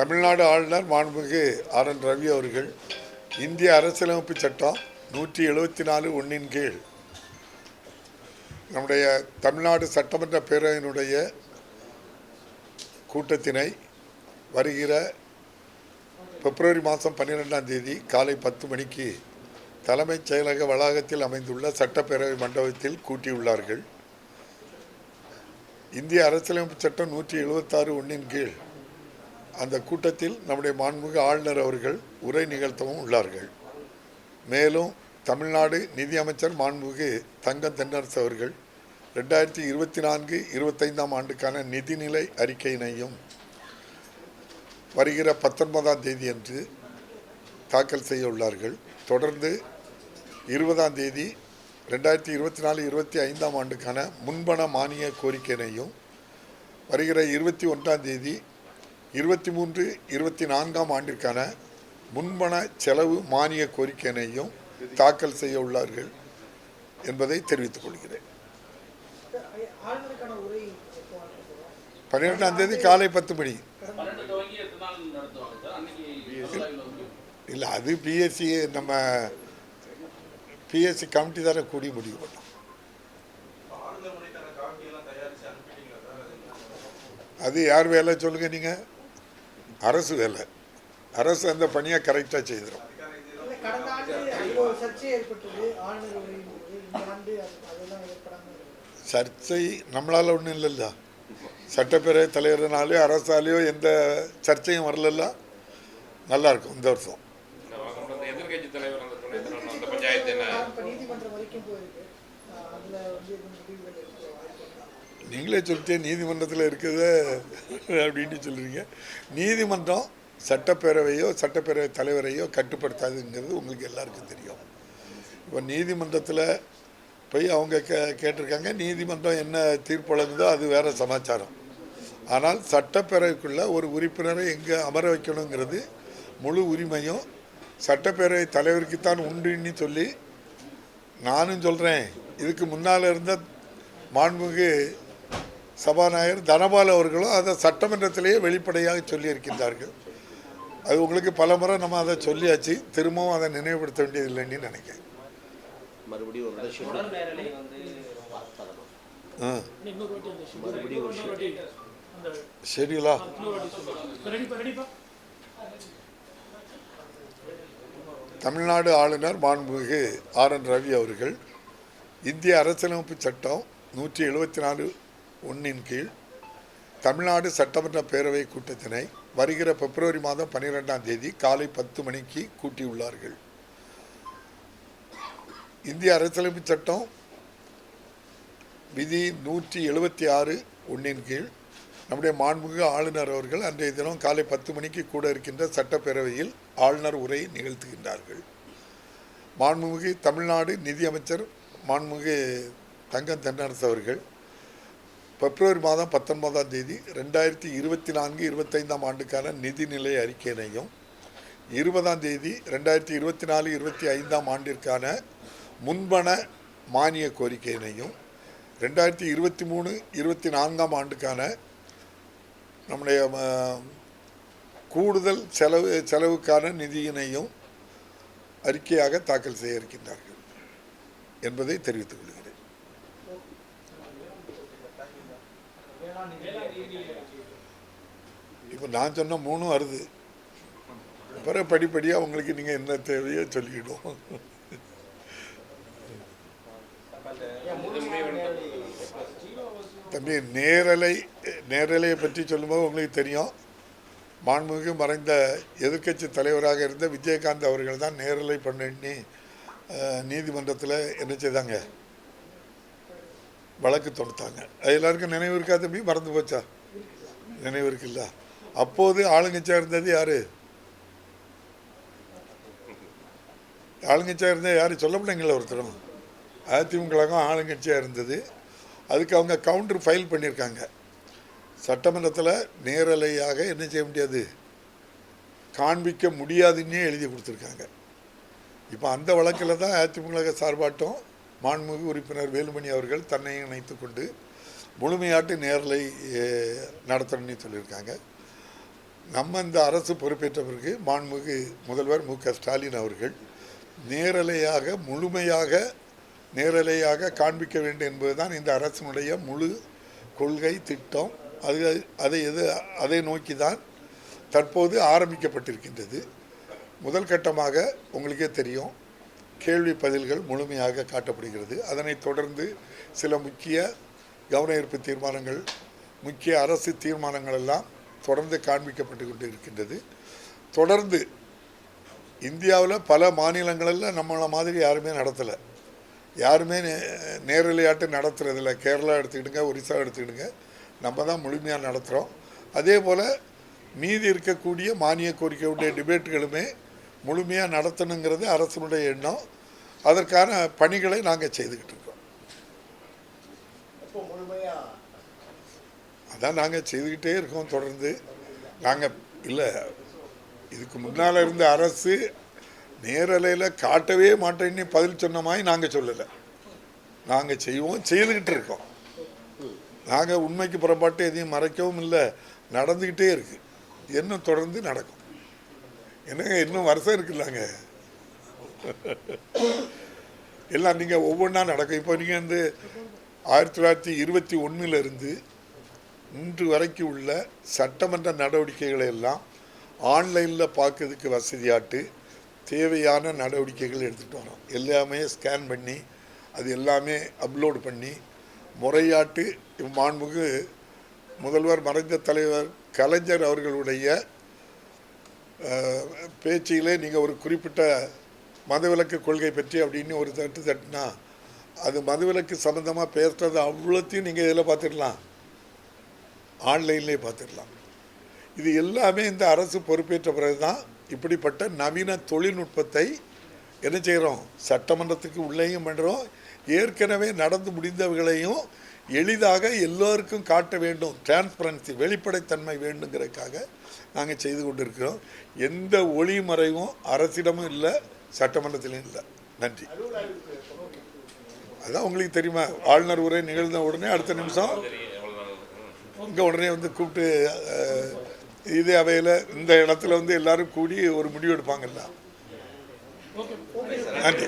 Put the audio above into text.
தமிழ்நாடு ஆளுநர் மாண்புமிகு R N Ravi அவர்கள் இந்திய அரசியலமைப்பு சட்டம் நூற்றி எழுபத்தி நாலு ஒன்றின் கீழ். நம்முடைய தமிழ்நாடு சட்டமன்ற பேரவையினுடைய கூட்டத்தினை வருகிற பிப்ரவரி மாதம் பன்னிரெண்டாம் தேதி காலை பத்து மணிக்கு தலைமைச் செயலக வளாகத்தில் அமைந்துள்ள சட்டப்பேரவை மண்டபத்தில் கூட்டியுள்ளார்கள். இந்திய அரசியலமைப்பு சட்டம் நூற்றி எழுபத்தாறு ஒன்றின் கீழ். அந்த கூட்டத்தில் நம்முடைய மாண்புமிகு ஆளுநர் அவர்கள் உரை நிகழ்த்தவும் உள்ளார்கள். மேலும் தமிழ்நாடு நிதியமைச்சர் மாண்புமிகு தங்கம் தென்னரசு அவர்கள் ரெண்டாயிரத்தி இருபத்தி நான்கு இருபத்தைந்தாம் ஆண்டுக்கான நிதிநிலை அறிக்கையினையும் வருகிற பத்தொன்பதாம் தேதி அன்று தாக்கல் செய்ய உள்ளார்கள். தொடர்ந்து இருபதாம் தேதி ரெண்டாயிரத்தி இருபத்தி நாலு இருபத்தி ஐந்தாம் ஆண்டுக்கான முன்பண மானிய கோரிக்கையினையும் வருகிற இருபத்தி ஒன்றாம் தேதி இருபத்தி மூன்று இருபத்தி நான்காம் ஆண்டிற்கான முன்பண செலவு மானிய கோரிக்கையினையும் தாக்கல் செய்ய உள்ளார்கள் என்பதை தெரிவித்துக் கொள்கிறேன். பன்னிரெண்டாம் தேதி காலை பத்து மணி. இல்லை அது பிஎஸ்சி நம்ம பிஎஸ்சி கமிட்டி தானே கூடி முடிவு பண்ணோம். அது யார் வேலை சொல்லுங்க நீங்கள் அரசு வேலை. அரசு அந்த பணியை கரெக்டாக செய்திடும் சர்ச்சை நம்மளால் ஒன்றும் இல்லைல்ல. சட்டப்பேரவை தலைவர்னாலே அரசாலேயோ எந்த சர்ச்சையும் வரலல்ல. நல்லா இருக்கும் இந்த வருஷம் இந்த வாரம் வந்து எதிர்க்கட்சி தலைவர் அந்த துணைத் தலைவர் அந்த பஞ்சாயத்து என்ன இப்ப நீதிமன்றம் வரைக்கும் போயிருக்கு அஹ் அதுல வந்து எதுவும் முடிவுகள் எடுக்க வாய்ப்பு இருக்கா? நீங்களே சொல்லிட்டே நீதிமன்றத்தில் இருக்குது அப்படின்னு சொல்கிறீங்க நீதிமன்றம் சட்டப்பேரவையோ சட்டப்பேரவை தலைவரையோ கட்டுப்படுத்தாதுங்கிறது உங்களுக்கு எல்லாருக்கும் தெரியும். இப்போ நீதிமன்றத்தில் போய் அவங்க கே கேட்டிருக்காங்க நீதிமன்றம் என்ன தீர்ப்பு வழங்குதோ அது வேறு சமாச்சாரம். ஆனால் சட்டப்பேரவைக்குள்ளே ஒரு உறுப்பினரை எங்கே அமர வைக்கணுங்கிறது முழு உரிமையும் சட்டப்பேரவை தலைவருக்குத்தான் உண்டுன்னு சொல்லி நானும் சொல்கிறேன் இதுக்கு முன்னால் இருந்த மாண்புமிகு சபாநாயகர் தனபால் அவர்களும் அதை சட்டமன்றத்திலேயே வெளிப்படையாக சொல்லியிருக்கின்றார்கள். அது உங்களுக்கு பல முறை நம்ம அதை சொல்லியாச்சு. திரும்பவும் அதை நினைவுபடுத்த வேண்டியதில்லைன்னு நினைக்கிறேன். ஷெடியூலா? தமிழ்நாடு ஆளுநர் மாண்புமிகு ஆர் என் ரவி அவர்கள் இந்திய அரசியலமைப்பு சட்டம் நூற்றி எழுபத்தி நாலு ஒன்றின் கீழ் தமிழ்நாடு சட்டமன்ற பேரவை கூட்டத்தினை வருகிற பிப்ரவரி மாதம் பன்னிரெண்டாம் தேதி காலை பத்து மணிக்கு கூட்டியுள்ளார்கள். இந்திய அரசியலமைப்பு சட்டம் விதி நூற்றி எழுபத்தி ஆறு ஒன்றின் கீழ் நம்முடைய மாண்புமிகு ஆளுநர் அவர்கள் அன்றைய தினம் காலை பத்து மணிக்கு கூட இருக்கின்ற சட்டப்பேரவையில் ஆளுநர் உரை நிகழ்த்துகின்றார்கள். மாண்புமிகு தமிழ்நாடு நிதியமைச்சர் மாண்புமிகு தங்கம் தென்னரசு அவர்கள் பிப்ரவரி மாதம் பத்தொன்பதாம் தேதி ரெண்டாயிரத்தி இருபத்தி நான்கு இருபத்தைந்தாம் ஆண்டுக்கான நிதிநிலை அறிக்கையினையும் இருபதாம் தேதி ரெண்டாயிரத்தி இருபத்தி நாலு இருபத்தி ஐந்தாம் ஆண்டிற்கான முன்பண மானிய கோரிக்கையினையும் ரெண்டாயிரத்தி இருபத்தி மூணு இருபத்தி நான்காம் ஆண்டுக்கான நம்முடைய கூடுதல் செலவு செலவுக்கான நிதியினையும் அறிக்கையாக தாக்கல் செய்ய இருக்கின்றார்கள் என்பதை தெரிவித்துக் கொள்கிறேன். இப்போ நான் சொன்ன மூணும் வருது. பிறகு படிப்படியாக உங்களுக்கு நீங்கள் என்ன தேவையோ சொல்லிவிடுவோம் தம்பி நேரலை நேரலையை பற்றி சொல்லும்போது உங்களுக்கு தெரியும். மாண்புமிகு மறைந்த எதிர்க்கட்சி தலைவராக இருந்த விஜயகாந்த் அவர்கள் தான் நேரலை பண்ணி நீதிமன்றத்தில் என்ன செய்தாங்க? வழக்கு தொடுத்தாங்க. எல்லாருக்கும் நினைவு இருக்கா தம்பி? மறந்து போச்சா? நினைவு இருக்குல்ல? அப்போது ஆளுங்கட்சியாக இருந்தது யாரு? ஆளுங்கட்சியாக இருந்தால் யாரும் சொல்ல முடியுங்களா ஒருத்தரும்? அதிமுகலாகவும் ஆளுங்கட்சியாக இருந்தது. அதுக்கு அவங்க கவுண்டர் ஃபைல் பண்ணியிருக்காங்க. சட்டமன்றத்தில் நேரலையாக என்ன செய்ய முடியாது? காண்பிக்க முடியாதுன்னே எழுதி கொடுத்துருக்காங்க. இப்போ அந்த வழக்கில் தான் அதிமுக சார்பாட்டம் மாண்புமிகு உறுப்பினர் வேலுமணி அவர்கள் தன்னை இணைத்து கொண்டு முழுமையாட்டு நேரலை நடத்தணும்னு சொல்லியிருக்காங்க. நம்ம இந்த அரசு பொறுப்பேற்ற பிறகு மாண்புமிகு முதல்வர் மு க ஸ்டாலின் அவர்கள் நேரலையாக முழுமையாக நேரலையாக காண்பிக்க வேண்டும் என்பதுதான் இந்த அரசினுடைய முழு கொள்கை திட்டம். அது அதை எது அதை நோக்கி தான் தற்போது ஆரம்பிக்கப்பட்டிருக்கின்றது. முதல் கட்டமாக உங்களுக்கே தெரியும். கேள்வி பதில்கள் முழுமையாக காட்டப்படுகிறது. அதனைத் தொடர்ந்து சில முக்கிய கவன ஈர்ப்பு தீர்மானங்கள் முக்கிய அரசு தீர்மானங்கள் எல்லாம் தொடர்ந்து காண்பிக்கப்பட்டு கொண்டு இருக்கின்றது தொடர்ந்து இந்தியாவில் பல மாநிலங்களில் நம்மளை மாதிரி யாருமே நடத்தலை. யாருமே நே- நேரலையாட்டு நடத்துறதில்ல. கேரளா எடுத்துக்கிடுங்க ஒரிசா எடுத்துக்கிடுங்க. நம்ம தான் முழுமையாக நடத்துகிறோம் அதே போல் மீதி இருக்கக்கூடிய மானிய கோரிக்கையுடைய டிபேட்டுகளுமே முழுமையாக நடத்தணுங்கிறது அரசனுடைய எண்ணம். அதற்கான பணிகளை நாங்கள் செய்துக்கிட்டு இருக்கோம். அதான் நாங்கள் செய்துக்கிட்டே இருக்கோம் தொடர்ந்து. நாங்கள் இல்லை இதுக்கு முன்னால் இருந்த அரசு நேரலையில் காட்டவே மாட்டேன்னு பதில் சொன்ன மாதிரி நாங்கள் சொல்லலை. நாங்கள் செய்வோம் செய்துக்கிட்டு இருக்கோம். நாங்கள் உண்மைக்கு புறப்பாட்டு எதையும் மறைக்கவும் இல்லை நடந்துக்கிட்டே இருக்கு. இன்னும் தொடர்ந்து நடக்கும். என்னங்க இன்னும் வருஷம் இருக்குல்லாங்க எல்லாம் நீங்கள் ஒவ்வொன்றா நடக்கும் இப்போ நீங்கள் வந்து ஆயிரத்தி தொள்ளாயிரத்தி இருபத்தி ஒன்றிலிருந்து இன்று வரைக்கும் உள்ள சட்டமன்ற நடவடிக்கைகளை எல்லாம் ஆன்லைனில் பார்க்கறதுக்கு வசதியாட்டு தேவையான நடவடிக்கைகள் எடுத்துகிட்டு வரோம். எல்லாமே ஸ்கேன் பண்ணி அது எல்லாமே அப்லோடு பண்ணி முறையாட்டு மாண்புக்கு முதல்வர் மறைந்த தலைவர் கலைஞர் அவர்களுடைய பேச்சிலே நீங்கள் ஒரு குறிப்பிட்ட மதவிலக்கு கொள்கை பற்றி அப்படின்னு ஒரு தட்டு தட்டினா அது மதவிலக்கு சம்மந்தமாக பேசுறது அவ்வளோத்தையும் நீங்கள் இதில் பார்த்துடலாம். ஆன்லைன்லேயே பார்த்துடலாம். இது எல்லாமே இந்த அரசு பொறுப்பேற்ற பிறகு தான் இப்படிப்பட்ட நவீன தொழில்நுட்பத்தை என்ன செய்கிறோம்? சட்டமன்றத்துக்கு உள்ளேயும் பண்ணுறோம் ஏற்கனவே நடந்து முடிந்தவர்களையும் எளிதாக எல்லோருக்கும் காட்ட வேண்டும். டிரான்ஸ்பரன்சி வெளிப்படைத்தன்மை வேண்டுங்கிறதுக்காக நாங்கள் செய்து கொண்டிருக்கிறோம். எந்த ஒளிமறைவும் அரசிடமும் இல்லை சட்டமன்றத்திலையும் இல்லை. நன்றி. அதான் உங்களுக்கு தெரியுமா? ஆளுநர் உரை நிகழ்ந்த உடனே அடுத்த நிமிஷம் இங்கே உடனே வந்து கூப்பிட்டு இதே அவையில் இந்த இடத்துல வந்து எல்லாரும் கூடி ஒரு முடிவு எடுப்பாங்கல்ல நன்றி.